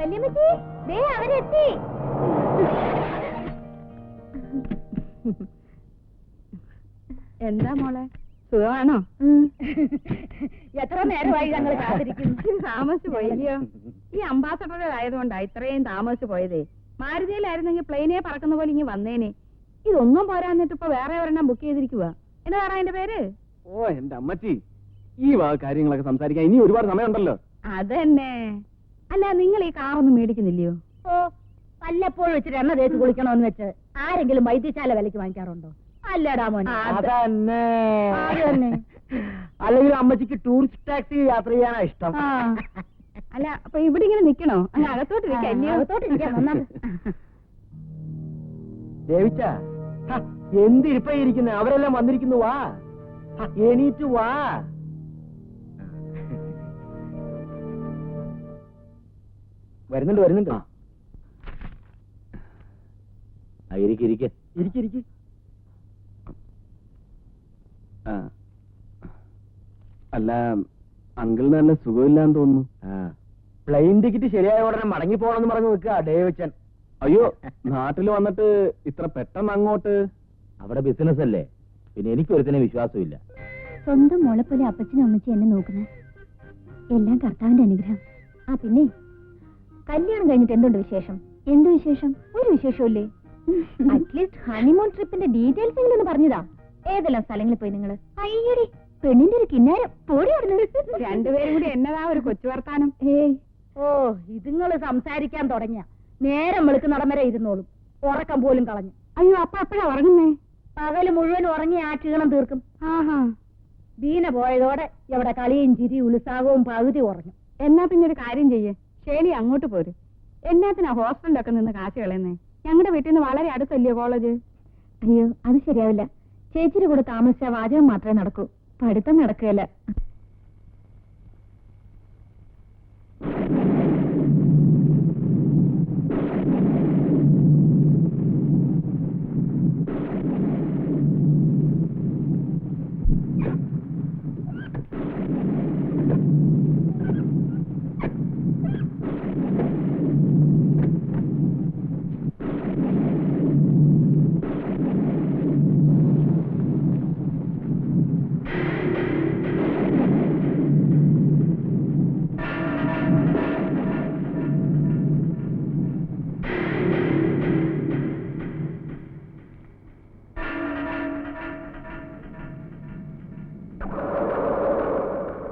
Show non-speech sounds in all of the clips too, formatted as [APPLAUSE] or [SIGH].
വല്യമ്മച്ചി ദേ അവരെത്തി എന്താ മോളെ? സുഖമാണോ? എത്ര നേരമായി ഞങ്ങൾ കാത്തിരിക്കുന്നു. താമസിച്ചു പോയില്ലയോ? ഈ അംബാസഡർ ആയതുകൊണ്ടാ ഇത്രയും താമസിച്ചു പോയതേ. മാരുതിയിലായിരുന്നെങ്കിൽ പ്ലെയിനെ പറക്കുന്ന പോലെ ഇങ്ങനെ വന്നേനെ. ഇതൊന്നും പോരാന്നിട്ട് ഇപ്പൊ വേറെ ഒരെണ്ണം ബുക്ക് ചെയ്തിരിക്കുക എന്നതാ എന്റെ പേര്? ഓ എന്റെ അമ്മച്ചി. ഈ വക കാര്യങ്ങളൊക്കെ സംസാരിക്കാൻ ഇനി ഒരുപാട് സമയമുണ്ടല്ലോ. അതന്നെ. അല്ല നിങ്ങൾ ഈ കാറൊന്നും മേടിക്കുന്നില്ലയോ? ഓ വല്ലപ്പോഴും വെച്ചിട്ട് എണ്ണ തേച്ച് കുളിക്കണമെന്ന് വെച്ച് ആരെങ്കിലും വൈദ്യശാല വിലക്ക് വാങ്ങിക്കാറുണ്ടോ? അല്ലടാ മോനെ. അത് അതന്നെ. അത് തന്നെ. അല്ലെങ്കിൽ അമ്മച്ചിക്ക് ടൂറിസ്റ്റ് ടാക്സി യാത്ര ചെയ്യാനാ ഇഷ്ടം. ആ. അല്ല അപ്പൊ ഇവിടെ ഇങ്ങനെ നിക്കണോ? അങ്ങ് അകത്തോട്ട് അകത്തോട്ടിരിക്കാം, ഒന്നാമത്. ദേവിച്ച എന്തിരിപ്പ ഇരിക്കുന്നത് അവരെല്ലാം വന്നിരിക്കുന്നു വാ. ഹ, എണീറ്റ് വാ. വരുന്നുണ്ട് വരുന്നുണ്ട്. ഇരിക്കെ ഇരിക്കെ. ഇരിക്കെ ഇരിക്കെ. അല്ല അങ്കിളിന് നല്ല സുഖമില്ലാന്ന് തോന്നുന്നു. പ്ലെയിൻ ടിക്കറ്റ് ശരിയായ ഉടനെ മടങ്ങി പോകണമെന്ന് പറഞ്ഞു നിൽക്കുക ഡേവിച്ചൻ അയ്യോ നാട്ടിൽ വന്നിട്ട് ഇത്ര പെട്ടെന്ന് അങ്ങോട്ട്? അവിടെ ബിസിനസ് അല്ലേ? പിന്നെ എനിക്ക് ഒരുത്തനെ വിശ്വാസമില്ല. സ്വന്തം മോളെ പോലെ അപ്പച്ചനും അമ്മച്ചും എന്നെ നോക്കുന്നത് എല്ലാം കർത്താവിന്റെ അനുഗ്രഹം. ആ പിന്നെ? കല്യാണം കഴിഞ്ഞിട്ട് എന്തുണ്ട് വിശേഷം? എന്ത് വിശേഷം? ഒരു വിശേഷമില്ലേ അറ്റ്ലീസ്റ്റ് ഹണിമൂൺ ട്രിപ്പിന്റെ ഡീറ്റെയിൽസ് എങ്കിലും ഒന്ന് പറഞ്ഞതാ. ഏതെല്ലാം സ്ഥലങ്ങളിൽ പോയി നിങ്ങൾ അയ്യടി പെണ്ണിന്റെ ഒരു കിന്നാരം പോടി രണ്ടുപേരും കൂടി എന്നതാ ഒരു കൊച്ചു വർത്താനം? ഏയ്. ഓ ഇതുങ്ങൾ സംസാരിക്കാൻ തുടങ്ങിയ. നേരം വെളുക്ക് നടമര ഇരുന്നോളും. ഉറക്കം പോലും കളഞ്ഞു. അയ്യോ അപ്പൊ അപ്പഴാ ഉറങ്ങുന്നേ? പകൽ മുഴുവൻ ഉറങ്ങി ആ ക്ഷീണം തീർക്കും. ആഹാ. ദീന പോയതോടെ ഇവിടെ കളിയും ചിരി ഉത്സാഹവും പകുതി ഉറങ്ങും എന്നാ പിന്നെ ഒരു കാര്യം ചെയ്യേ. ശരി അങ്ങോട്ട് പോര്. എന്നാത്തിനാ ഹോസ്റ്റലിലൊക്കെ നിന്ന് കാശ് കളയുന്നേ? ഞങ്ങളുടെ വീട്ടിൽ നിന്ന് വളരെ അടുത്തല്ലയോ കോളേജ്? അയ്യോ അത് ശരിയാവില്ല. ചേച്ചിയുടെ കൂടെ താമസിച്ച വാചകം മാത്രമേ നടക്കൂ. പഠിത്തം നടക്കുകയല്ല.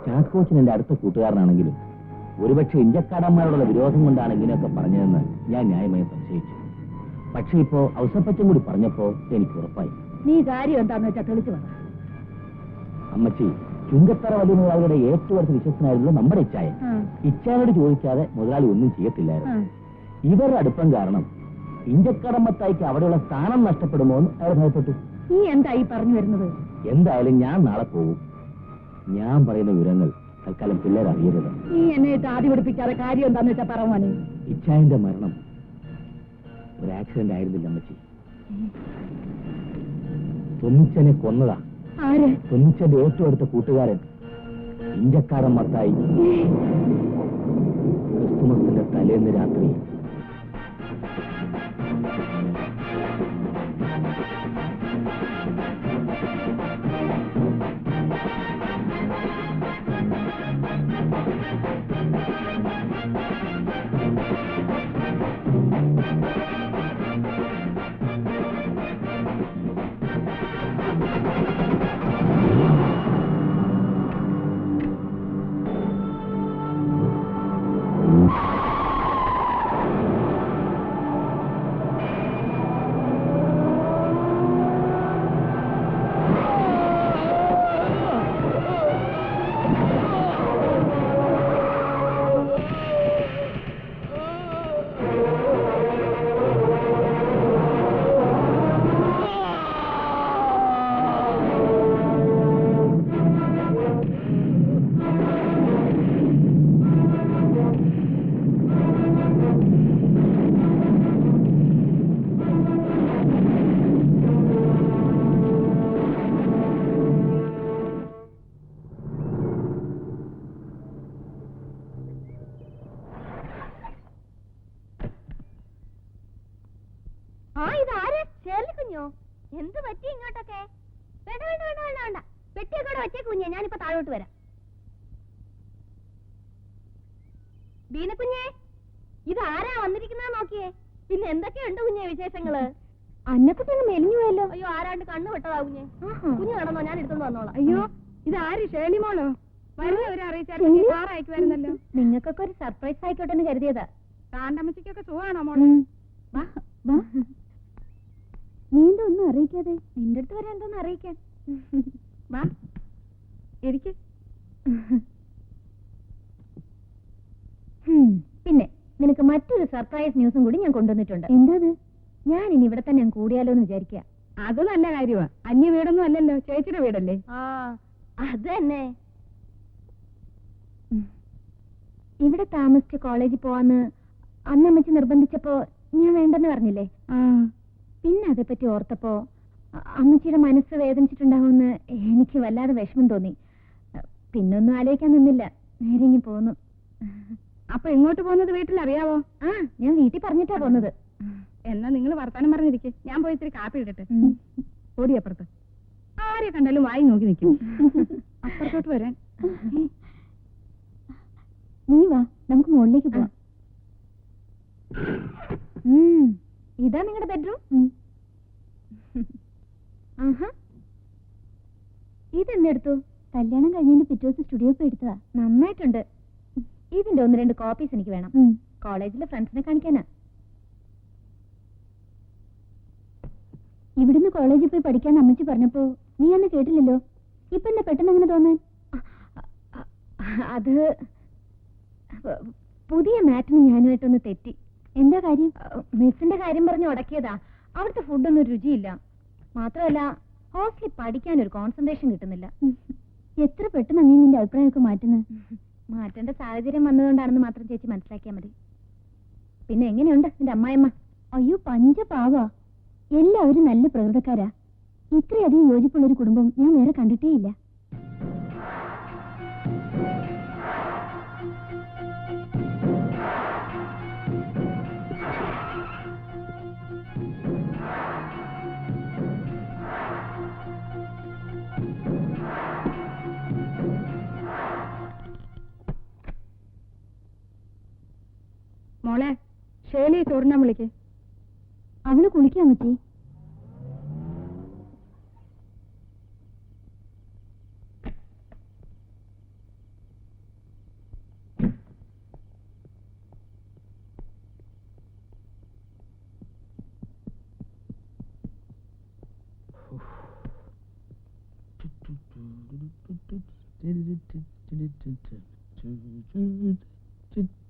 ചാക്കോച്ചൻ എന്റെ അടുത്ത കൂട്ടുകാരനാണെങ്കിലും ഒരുപക്ഷെ ഇഞ്ചക്കാടന്മാരോടുള്ള വിരോധം കൊണ്ടാണ് ഇങ്ങനെയൊക്കെ പറഞ്ഞതെന്ന് ഞാൻ ന്യായമായി സംശയിച്ചു. പക്ഷെ ഇപ്പോ ഔസപ്പച്ചൻ കൂടി പറഞ്ഞപ്പോ എനിക്ക് ഉറപ്പായി. നീ കാര്യം എന്താന്ന് വെച്ചാ തെളിച്ചു പറ. അമ്മച്ചി ചുങ്കത്തറ വലിയ മുതലാളിയുടെ ഏറ്റവും അടുത്ത് വിശ്വസനായിരുന്നു നമ്മുടെ ഇച്ചായ ഇച്ചായോട് ചോദിക്കാതെ മുതലാളി ഒന്നും ചെയ്യത്തില്ലായിരുന്നു. ഇവരുടെ അടുപ്പം കാരണം ഇഞ്ചക്കടമ്പത്തായിക്ക് അവിടെയുള്ള സ്ഥാനം നഷ്ടപ്പെടുമോ എന്ന് അവർ ഭയപ്പെട്ടു. നീ എന്തായി പറഞ്ഞു വരുന്നത്? എന്തായാലും ഞാൻ നാളെ പോകും ഞാൻ പറയുന്ന വിവരങ്ങൾ തൽക്കാലം പിള്ളേർ അറിയരുത്. നീ എന്നെ ഇട്ട് ആദ്യ പിടിപ്പിക്കാതെ കാര്യം എന്താന്ന് വെച്ചാ പറ മോനെ. ഇച്ചായന്റെ മരണം ഒരു ആക്സിഡന്റ് ആയിരുന്നില്ല അമ്മച്ചി. തൊന്നിച്ചനെ കൊന്നതാ. ആര്? തൊന്നിച്ചന്റെ ഏറ്റവും അടുത്ത കൂട്ടുകാരൻ ഇഞ്ചക്കാടൻ മത്തായി. ക്രിസ്തുമസിന്റെ തലേന്ന് രാത്രി അന്നക്കുഞ്ഞ് മെലിഞ്ഞു പോയല്ലോ. അയ്യോ ആരാണ്ട് കണ്ണു വെട്ടതാ കുഞ്ഞെ കുഞ്ഞ് കടന്നോ ഞാൻ എടുത്തോണ്ട് വന്നോളാം. അയ്യോ ഇത് ആര് നിങ്ങൾക്കൊക്കെ ഒരു സർപ്രൈസ് ആയിക്കോട്ടെ എന്ന് കരുതിയതാ. താണ്ടമ്മച്ചിക്കൊക്കെ സുഖമാണോ മോളെ. നീ എന്താ ഒന്നും അറിയിക്കാതെ നിന്റെ അടുത്ത് വരെ എന്തോന്ന് അറിയിക്കാൻ? വാ. എനിക്ക് പിന്നെ നിനക്ക് മറ്റൊരു സർപ്രൈസ് ന്യൂസും കൂടി ഞാൻ കൊണ്ടുവന്നിട്ടുണ്ട്. എന്താ ഞാൻ ഇനി ഇവിടെ തന്നെ കൂടിയാലോ എന്ന് വിചാരിക്കുക അത് നല്ല കാര്യമാ അന്യ വീടൊന്നും അല്ലല്ലോ ചേച്ചിയുടെ വീടല്ലേ? അത് തന്നെ. ഇവിടെ താമസിച്ച് കോളേജിൽ പോവാന്ന് അന്നമ്മച്ചി നിർബന്ധിച്ചപ്പോ ഞാൻ വേണ്ടെന്ന് പറഞ്ഞില്ലേ? പിന്നെ അതേപ്പറ്റി ഓർത്തപ്പോ അമ്മച്ചിയുടെ മനസ്സ് വേദനിച്ചിട്ടുണ്ടാവുമെന്ന് എനിക്ക് വല്ലാതെ വിഷമം തോന്നി. പിന്നൊന്നും ആലോചിക്കാൻ നിന്നില്ല. നേരെ ഇങ്ങി പോന്നു. അപ്പൊ എങ്ങോട്ട് പോകുന്നത് വീട്ടിൽ അറിയാവോ ആ ഞാൻ വീട്ടിൽ പറഞ്ഞിട്ടാ പോന്നത്. എന്നാ നിങ്ങൾ വർത്താനം പറഞ്ഞിരിക്കെ. ഞാൻ പോയി ഇത്തിരി കാപ്പി ഇടട്ടെ ഉം. ഓടി അപ്പുറത്ത്. ആരെ കണ്ടാലും വായി നോക്കി നിൽക്കും. അപ്പുറത്തോട്ട് വരാൻ. നീ വാ നമുക്ക് മുകളിലേക്ക് പോവാം. ഇതാ നിങ്ങളുടെ ബെഡ്റൂം? ഇതെന്നെടുത്തു കല്യാണം കഴിഞ്ഞതിന്റെ പിറ്റേ ദിവസം സ്റ്റുഡിയോ പോയി എടുത്തതാ. നന്നായിട്ടുണ്ട്. ഇതിന്റെ ഒന്ന് രണ്ട് കോപ്പീസ് എനിക്ക് വേണം. കോളേജിലെ ഫ്രണ്ട്സിനെ കാണിക്കാനാ. ഇവിടുന്ന് കോളേജിൽ പോയി പഠിക്കാൻ അമ്മച്ചി പറഞ്ഞപ്പോ നീ അന്ന് കേട്ടില്ലല്ലോ? ഇപ്പൊ എന്താ പെട്ടെന്ന് അങ്ങനെ തോന്നാൻ? അത് പുതിയ മാറ്റിന് ഞാനുമായിട്ടൊന്ന് തെറ്റി. എന്താ കാര്യം? മിസ്സിന്റെ കാര്യം പറഞ്ഞ് ഉടക്കിയതാ. അവിടുത്തെ ഫുഡൊന്നും രുചിയില്ല. മാത്രമല്ല ഹോസ്റ്റലിൽ പഠിക്കാൻ ഒരു കോൺസെൻട്രേഷൻ കിട്ടുന്നില്ല എത്ര പെട്ടെന്ന് നീ നിന്റെ അഭിപ്രായമൊക്കെ മാറ്റുന്നത് മാറ്റേണ്ട സാഹചര്യം വന്നതുകൊണ്ടാണെന്ന് മാത്രം ചേച്ചി മനസ്സിലാക്കിയാൽ മതി. പിന്നെ എങ്ങനെയുണ്ട് നിന്റെ അമ്മായിമ്മ അയ്യോ പഞ്ചപാവാ. എല്ലാവരും നല്ല പ്രകൃതക്കാരാ. ഇത്രയധികം യോജിപ്പുള്ള ഒരു കുടുംബം ഞാൻ വേറെ കണ്ടിട്ടേ ഇല്ല മോളെ ശൈലിയെ ചോറിനാൻ വിളിക്ക്. അവൾ കുളിക്കാൻ പറ്റി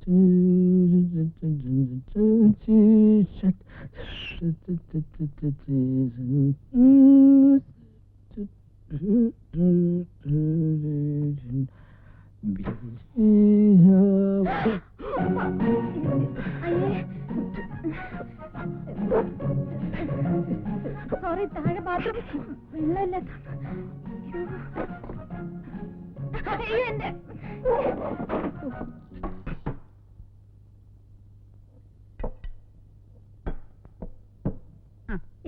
സോറി it is.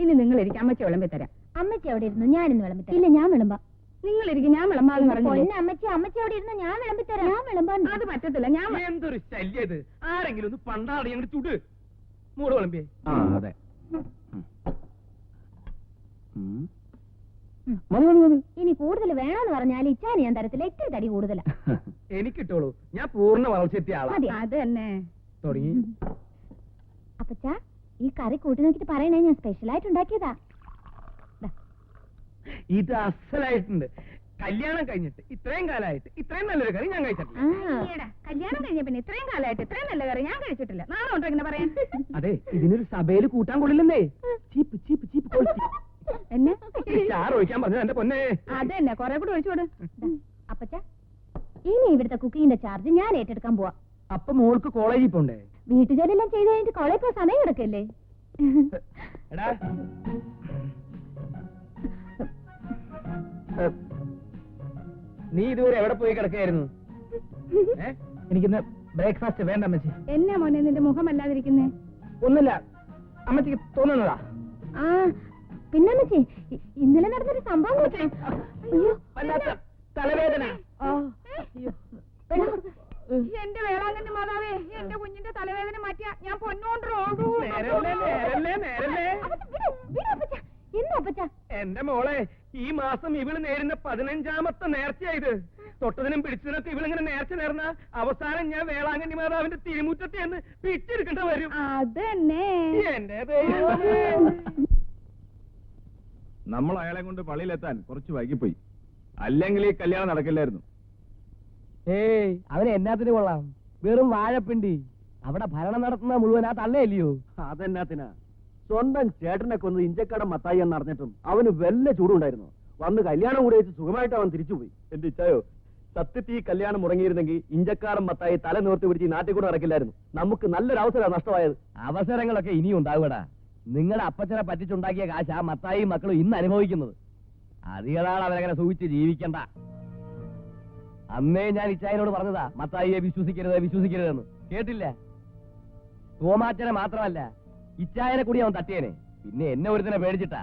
ഇനി നിങ്ങൾ ഇരിക്കും അമ്മച്ചി വിളമ്പി തരാം. അമ്മച്ചി അവിടെ ഇരുന്നു ഞാൻ ഇന്ന് വിളമ്പി തരാം. ഇല്ല ഞാൻ വിളമ്പാം. നിങ്ങൾ ഇരിക്ക ഞാൻ വിളമ്പാന്ന് പറഞ്ഞു പൊന്നെ അമ്മച്ചി അമ്മച്ചി അവിടെ ഇരുന്നു ഞാൻ വിളമ്പി തരാം. ഞാൻ വിളമ്പാൻ അത് പറ്റത്തില്ല ഞാൻ എന്തൊരു ശല്യത് ആരെങ്കിലും ഒന്ന് പണ്ടാടി ഞങ്ങൾ ചുട്. മൂട് വിളമ്പിയേ. ആ അതെ. മതി മതി മതി. ഇനി കൂടുതൽ വേണമെന്ന് പറഞ്ഞാൽ ഇച്ചാൻ ഞാൻ തരത്തില്ല ഇത്തിരി തടി കൂടുതലാ. [LAUGHS] എനിക്കിട്ടോളൂ. ഞാൻ പൂർണ വളർച്ചെത്തിയ ആളാ. മതി. അത് തന്നെ. തുടങ്ങി. അപ്പച്ചാ ഈ കറി കൂട്ടി നോക്കിട്ട് പറയണേ ഞാൻ സ്പെഷ്യൽ ആയിട്ട് ഉണ്ടാക്കിയതാ. ഇത് അസലായിട്ടുണ്ട്. കല്യാണം കഴിഞ്ഞിട്ട് ഇത്രയും കാലമായിട്ട് ഇത്രയും നല്ലൊരു കറി ഞാൻ കഴിച്ചിട്ടില്ല. കല്യാണം കഴിഞ്ഞ പിന്നെ ഇത്രയും കാലമായിട്ട് ഇത്രയും നല്ല കറി ഞാൻ കഴിച്ചിട്ടില്ല. നാളെ ഉണ്ടോ ഇങ്ങനെ പറയാൻ [LAUGHS] അതെ ഇതിനൊരു സഭയിൽ കൂട്ടാൻ കൊള്ളില്ലെന്നേ ചീപ്പ് ചീപ്പ് ചീപ്പ് കൊളുത്തി. എന്നെ? ചാറ് ഒഴിക്കാൻ പറഞ്ഞത് എന്റെ പൊന്നെ. അതെന്നെ തന്നെ കൊറേ കൂടെ ഒഴിച്ചോട് അപ്പച്ച ഇനി ഇവിടുത്തെ കുക്കിങ്ങിന്റെ ചാർജ് ഞാൻ ഏറ്റെടുക്കാൻ പോവാ. അപ്പൊ മോൾക്ക് കോളേജിൽ പോണ്ടേ? വീട്ടുജോലിയെല്ലാം ചെയ്ത് കഴിഞ്ഞിട്ട് കോളേജ് പോയി സമയം കിടക്കല്ലേ എടാ. നീ ഇതുവരെ എവിടെ പോയി കിടക്കായിരുന്നു ഏ? എനിക്കിന്ന് ബ്രേക്ക്ഫാസ്റ്റ് വേണ്ട അമ്മച്ചി. എന്നാ മോനെ നിന്റെ മുഖം അല്ലാതിരിക്കുന്നേ? ഒന്നില്ല അമ്മച്ചിക്ക് തോന്നുന്നതാ. ആ പിന്നെ അമ്മച്ചി ഇ- ഇന്നലെ നടന്നൊരു സംഭവം കേട്ടോ അയ്യോ വല്ലാത്ത തലവേദന. എന്റെ വേളാങ്കന്റെ മാതാവേ എന്റെ കുഞ്ഞിന്റെ തലവേദന മാറ്റിയാ ഞാൻ പൊന്നോണ്ട്. എന്റെ മോളെ ഈ മാസം ഇവൾ നേരുന്ന പതിനഞ്ചാമത്തെ നേർച്ചയായത് തൊട്ടതിനും പിടിച്ചതിനൊക്കെ ഇവളിങ്ങനെ നേർച്ച നേർന്ന അവസാനം ഞാൻ വേളാങ്കണ്ണി മാതാവിന്റെ തിരുമുറ്റത്തെ എന്ന് പിടിച്ചെടുക്കേണ്ട വരും. അതന്നെ. എന്റെ. നമ്മൾ അയാളെ കൊണ്ട് പള്ളിയിലെത്താൻ കുറച്ച് വൈകിപ്പോയി. അല്ലെങ്കിൽ ഈ കല്യാണം നടക്കില്ലായിരുന്നു. ഏയ് അവന് എന്നാത്തിന് കൊള്ളാം. വെറും വാഴപ്പിണ്ടി. അവിടെ ഭരണം നടത്തുന്ന മുഴുവൻ ആ തള്ളയല്ലയോ? അതെന്നാത്തിനാ? സ്വന്തം ചേട്ടനെ കൊന്ന് ഇഞ്ചക്കടം മത്തായി എന്ന് അറിഞ്ഞിട്ടും അവന് വല്ല ചൂടുണ്ടായിരുന്നു. വന്ന് കല്യാണം കൂടി വെച്ച് സുഖമായിട്ട് അവൻ തിരിച്ചുപോയി. എന്റെ ഇച്ചായോ സത്യത്തിൽ ഈ കല്യാണം മുടങ്ങിയിരുന്നെങ്കിൽ ഇഞ്ചക്കാടം മത്തായി തല നിവർത്തി പിടിച്ച് ഈ നാട്ടിൽ കൂടെ നടക്കില്ലായിരുന്നു. നമുക്ക് നല്ലൊരു അവസരമാണ് നഷ്ടമായത്. അവസരങ്ങളൊക്കെ ഇനിയും ഉണ്ടാവുകടാ. നിങ്ങളുടെ അപ്പച്ചനെ പറ്റിച്ചുണ്ടാക്കിയ കാശ് ആ മത്തായി മക്കളും ഇന്ന് അനുഭവിക്കുന്നത്. അധികനാൾ അവരങ്ങനെ സൂചിച്ച് ജീവിക്കണ്ട. അന്നേ ഞാൻ ഇച്ചായനോട് പറഞ്ഞതാ മത്തായിയെ വിശ്വസിക്കരുത് വിശ്വസിക്കരുതെന്ന്. കേട്ടില്ല? തോമാച്ചനെ മാത്രമല്ല ഇച്ചായനെ കൂടി അവൻ തട്ടിയനെ. പിന്നെ എന്നെ ഒരുത്തനെ പേടിച്ചിട്ടാ.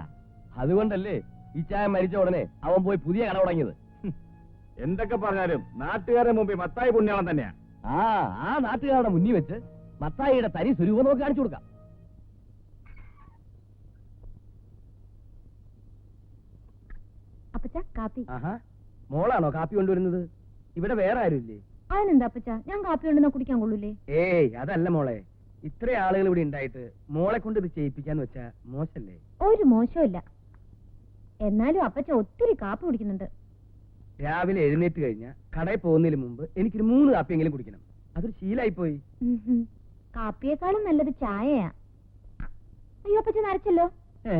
അതുകൊണ്ടല്ലേ ഇച്ചായൻ മരിച്ച ഉടനെ അവൻ പോയി പുതിയ കട തുടങ്ങിയത്. എന്തൊക്കെ പറഞ്ഞാലും നാട്ടുകാരുടെ മുമ്പിൽ മത്തായി പുണ്യാളം തന്നെയാ. ആ ആ നാട്ടുകാരുടെ മുന്നിൽ വെച്ച് മത്തായിയുടെ തരി സ്വരൂപം നമുക്ക് കാണിച്ചു കൊടുക്കാം. അപ്പച്ച കാപ്പി. ആഹാ മോളാണോ കാപ്പി കൊണ്ടുവരുന്നത്? ഇവിടെ വേറെ ആരുമില്ലേ? അതിനെന്താ അപ്പച്ച? ഞാൻ കാപ്പി കൊണ്ടുവന്നാ കുടിക്കാൻ കൊള്ളൂലേ? ഏയ് അതല്ല മോളെ. ഇത്ര ആളുകൾ ഇവിടെ ഉണ്ടായിട്ട് മോളെ കൊണ്ട് ഇത് ചെയ്യിപ്പിക്കാന്ന് വെച്ചാ മോശല്ലേ? ഒരു മോശമില്ല എന്നാലും അപ്പച്ച ഒത്തിരി കാപ്പി കുടിക്കുന്നുണ്ട്. രാവിലെ എഴുന്നേറ്റ് കഴിഞ്ഞ കടയിൽ പോകുന്നതിന് മുമ്പ് എനിക്കൊരു മൂന്ന് കാപ്പിയെങ്കിലും കുടിക്കണം. അതൊരു ശീലായി പോയി കാപ്പിയേക്കാളും നല്ലത് ചായയാ. അയ്യോ അപ്പച്ച നരച്ചല്ലോ. ഏ?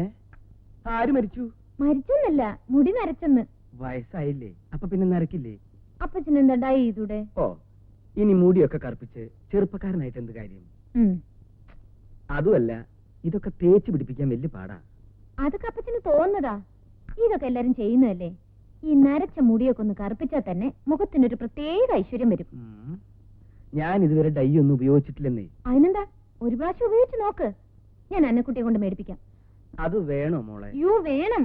ആര് മരിച്ചു? മരിച്ചെന്നല്ല മുടി നരച്ചെന്ന്. വയസ്സായില്ലേ? അപ്പൊ പിന്നെ നരക്കില്ലേ? അപ്പച്ചൻ എന്താ ഡൈ ചെയ്തൂടെ? ഓ ഇനി മുടിയൊക്കെ കറുപ്പിച്ച് ചെറുപ്പക്കാരനായിട്ട് എന്ത് കാര്യം. അതുമല്ല ഇതൊക്കെ തേച്ച് പിടിപ്പിക്കാൻ വലിയ പാടാ. അതൊക്കെ അപ്പച്ചന് തോന്നുന്നതാ. ഇതൊക്കെ എല്ലാരും ചെയ്യുന്നതല്ലേ? ഈ നരച്ച മുടിയൊക്കെ ഒന്ന് കറുപ്പിച്ചാൽ തന്നെ മുഖത്തിനൊരു പ്രത്യേക ഐശ്വര്യം വരും. ഞാൻ ഇതുവരെ ഡൈ ഒന്നും ഉപയോഗിച്ചിട്ടില്ലെന്നേ. അതിനെന്താ? ഒരു പ്രാവശ്യം ഉപയോഗിച്ച് നോക്ക്. ഞാൻ അന്നക്കുട്ടിയെ കൊണ്ട് മേടിപ്പിക്കാം. അത് വേണോ മോളെ? യു വേണം.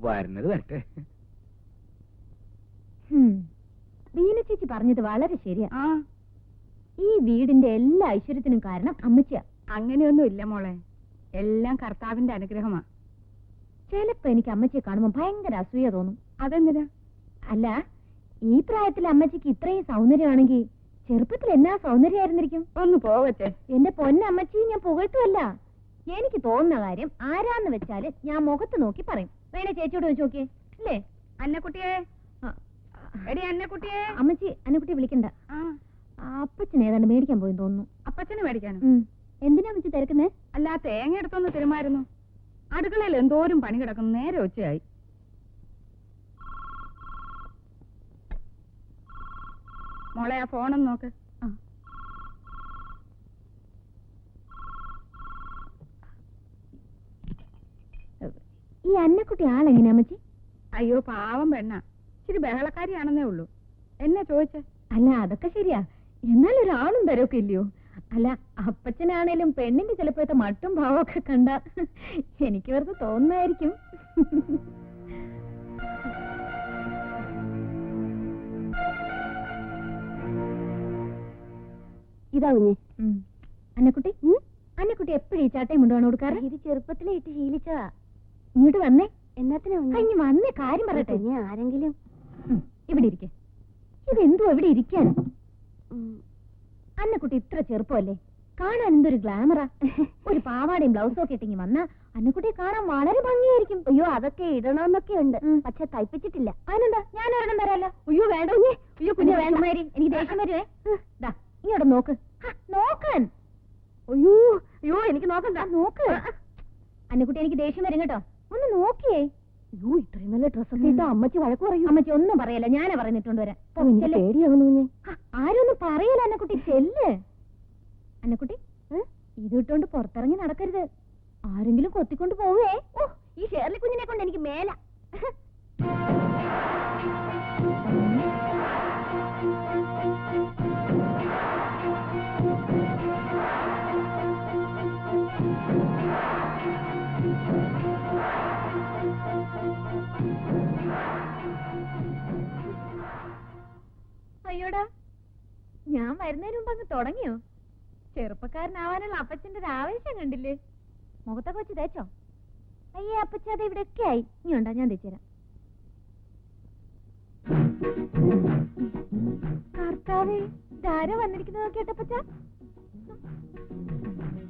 വരുന്നത് വരട്ടെ. ഹും. ബീന ചേച്ചി പറഞ്ഞത് വളരെ ശരിയാ. ആ. ഈ വീടിന്റെ എല്ലാ ഐശ്വര്യത്തിനും കാരണം അമ്മച്ചിയാ. അങ്ങനെയൊന്നും ഇല്ല മോളെ. എല്ലാം കർത്താവിന്റെ അനുഗ്രഹമാ. ചിലപ്പോ എനിക്ക് അമ്മച്ചിയെ കാണുമ്പോ ഭയങ്കര അസൂയ തോന്നും. അതെന്തിനാ? അല്ല ഈ പ്രായത്തിൽ അമ്മച്ചിക്ക് ഇത്രയും സൗന്ദര്യമാണെങ്കിൽ ചെറുപ്പത്തിൽ എന്നാ സൗന്ദര്യമായിരുന്നിരിക്കും ഒന്ന് പോവട്ടെ. എന്റെ പൊന്നമ്മച്ചി ഞാൻ പുകഴ്ത്തുമല്ല എനിക്ക് തോന്നുന്ന കാര്യം ആരാന്ന് വെച്ചാൽ ഞാൻ മുഖത്ത് നോക്കി പറയും. വേണേ ചേച്ചിയോട് വെച്ച് നോക്കിയേ. അല്ലേ അന്നക്കുട്ടിയെ? എടി അന്നക്കുട്ടിയെ? അമ്മച്ചി അന്നക്കുട്ടിയെ വിളിക്കണ്ട. അപ്പച്ചൻ ഏതാണ്ട് മേടിക്കാൻ പോയി തോന്നുന്നു. അപ്പച്ചന് മേടിക്കാനും? എന്തിനാ അമ്മച്ചി തിരക്കുന്നേ? അല്ല തേങ്ങ എടുത്തൊന്ന് തിരുമായിരുന്നു. അടുക്കളയിൽ എന്തോരം പണി കിടക്കുന്നു. നേരെ ഉച്ചയായി. മോളെ ആ ഫോണൊന്ന് നോക്ക്. ഈ അന്നക്കുട്ടി ആളെങ്ങനെയാ അമ്മച്ചി? അയ്യോ പാവം പെണ്ണ. ഇച്ചിരി ബഹളക്കാരിയാണെന്നേ ഉള്ളൂ. എന്നെ ചോദിച്ച? അല്ല അതൊക്കെ ശരിയാ. എന്നാൽ ഒരാളും തരൊക്കെ ഇല്ലയോ അല്ല അപ്പച്ചനാണേലും പെണ്ണിന്റെ ചിലപ്പോഴത്തെ മട്ടും ഭാവമൊക്കെ കണ്ട എനിക്ക് വെറുതെ തോന്നുന്നായിരിക്കും ഇതാ കുഞ്ഞെ. അന്നക്കുട്ടി? അന്നക്കുട്ടി എപ്പോഴും ഈ ചാട്ടയും കൊണ്ടുപോകണം കൊടുക്കാറ്? ഇത് ചെറുപ്പത്തിലേ ഇട്ട് ശീലിച്ചതാ. ഇങ്ങോട്ട് വന്നേ. എന്നാത്തിനാ ഇനി വന്നേ കാര്യം പറയട്ടെ. ആരെങ്കിലും? ഇവിടെ ഇരിക്കെ. ഇതെന്തോ ഇവിടെ ഇരിക്കാൻ അന്നക്കുട്ടി ഇത്ര ചെറുപ്പമല്ലേ? കാണാൻ എന്തൊരു ഗ്ലാമറാ. ഒരു പാവാടയും ബ്ലൗസും ഒക്കെ ഇട്ടിങ്ങി വന്നാ അന്നക്കുട്ടിയെ കാണാൻ വളരെ ഭംഗിയായിരിക്കും. അയ്യോ അതൊക്കെ ഇടണമെന്നൊക്കെ ഉണ്ട്. പക്ഷെ തയ്പ്പിച്ചിട്ടില്ല. അതിനെന്താ? ഞാൻ ഒരെണ്ണം തരാലോ. അയ്യോ വേണ്ട അയ്യോ കുഞ്ഞു വേണ്ട. മേരി എനിക്ക് ദേഷ്യം വരുവേ. ദാ ഇങ്ങോട്ട് നോക്ക്. നോക്കാൻ. അയ്യോ അയ്യോ എനിക്ക് നോക്കണ്ട. നോക്ക്. അന്നക്കുട്ടി എനിക്ക് ദേഷ്യം വരും കേട്ടോ. ഒന്ന് നോക്കിയേ. അയ്യോ ഇത്രയും നല്ല ഇട്ടോ അമ്മച്ചി വഴക്ക് പറയൂ. അമ്മച്ചി ഒന്നും പറയല്ല ഞാനാ പറഞ്ഞിട്ടുണ്ട് വരാൻ പേടിയാവുന്നു ആരും ഒന്നും പറയല അന്നക്കുട്ടി. ചെല്ല്. അന്നക്കുട്ടി ഇത് ഇട്ടുകൊണ്ട് പുറത്തിറങ്ങി നടക്കരുത്. ആരെങ്കിലും കൊത്തിക്കൊണ്ട് പോവേ. ഓ ഈ ഷേർലി കുഞ്ഞിനെ കൊണ്ട് എനിക്ക് മേല. അങ്ങ് തുടങ്ങിയോ? ചെറുപ്പക്കാരനാവാനുള്ള അപ്പച്ചന്റെ ഒരു ആവേശം കണ്ടില്ലേ? മുഖത്തൊക്കെ വെച്ച് തേച്ചോ? അയ്യേ അപ്പച്ച അത് ഇവിടെയൊക്കെ ആയി. ഇനി ഉണ്ടോ? ഞാൻ തേച്ചുതരാം. കർത്താവേ ധാര വന്നിരിക്കുന്നത് നോക്കിയട്ടപ്പച്ച